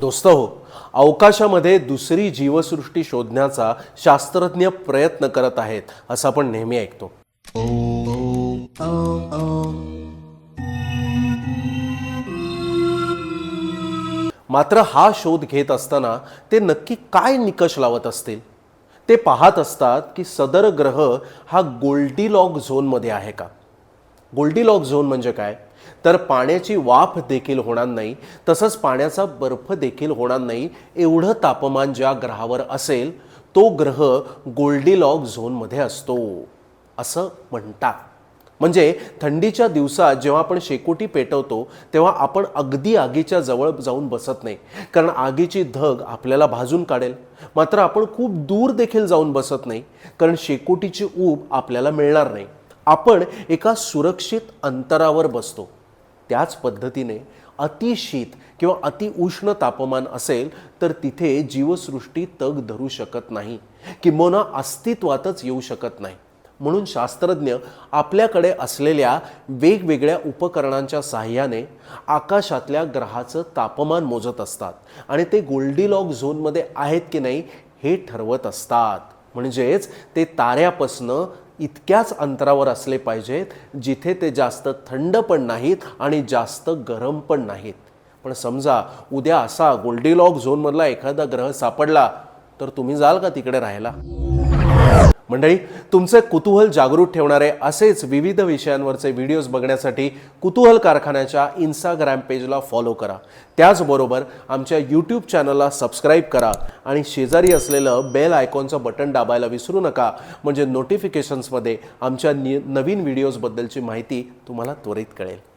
दोस्त हो अवकाशामध्ये दुसरी जीवसृष्टी शोधण्याचा शास्त्रज्ञ प्रयत्न करत आहेत असं आपण नेहमी ऐकतो. मात्र हा शोध घेत असताना ते नक्की काय निकष लावत असतील? ते पाहत असतात की सदर ग्रह हा गोल्डीलॉग झोनमध्ये आहे का? गोल्डीलॉग झोन म्हणजे काय? तर पाण्याची वाफ देखील होणार नाही तसंच पाण्याचा बर्फ देखील होणार नाही एवढं तापमान ज्या ग्रहावर असेल तो ग्रह गोल्डीलॉग झोनमध्ये असतो. असं म्हणतात. म्हणजे थंडीच्या दिवसात जेव्हा आपण शेकोटी पेटवतो तेव्हा आपण अगदी आगीच्या जवळ जाऊन बसत नाही कारण आगीची धग आपल्याला भाजून काढेल. मात्र आपण खूप दूर देखील जाऊन बसत नाही कारण शेकोटीची ऊब आपल्याला मिळणार नाही. आपण एका सुरक्षित अंतरावर बसतो. त्याच पद्धतीने अतिशीत किंवा अति उष्ण तापमान असेल तर तिथे जीवसृष्टी तग धरू शकत नाही किंबहुना अस्तित्वातच येऊ शकत नाही. म्हणून शास्त्रज्ञ आपल्याकडे असलेल्या वेगवेगळ्या उपकरणांच्या साहाय्याने आकाशातल्या ग्रहाचं तापमान मोजत असतात आणि ते गोल्डीलॉग झोनमध्ये आहेत की नाही हे ठरवत असतात. म्हणजेच ते ताऱ्यापासनं इतक्याच अंतरावर असले पाहिजेत जिथे ते जास्त थंड पण नाहीत आणि जास्त गरम पण नाहीत. पण समजा उद्या असा गोल्डीलॉग झोनमधला एखादा ग्रह सापडला तर तुम्ही जाल का तिकडे राहायला? मंडळी तुमचे कुतूहल जागृत ठेवणारे असेच विविध विषयांवरचे व्हिडिओज बघण्यासाठी कुतूहल कारखान्याच्या इंस्टाग्राम पेजला फॉलो करा. त्याचबरोबर आमच्या यूट्यूब चॅनलला सबस्क्राईब करा. आणि शेजारी असलेलं बेल आयकॉनचं बटन दाबायला विसरू नका. म्हणजे नोटिफिकेशन्समध्ये आमच्या नि नवीन व्हिडिओजबद्दलची माहिती तुम्हाला त्वरित कळेल.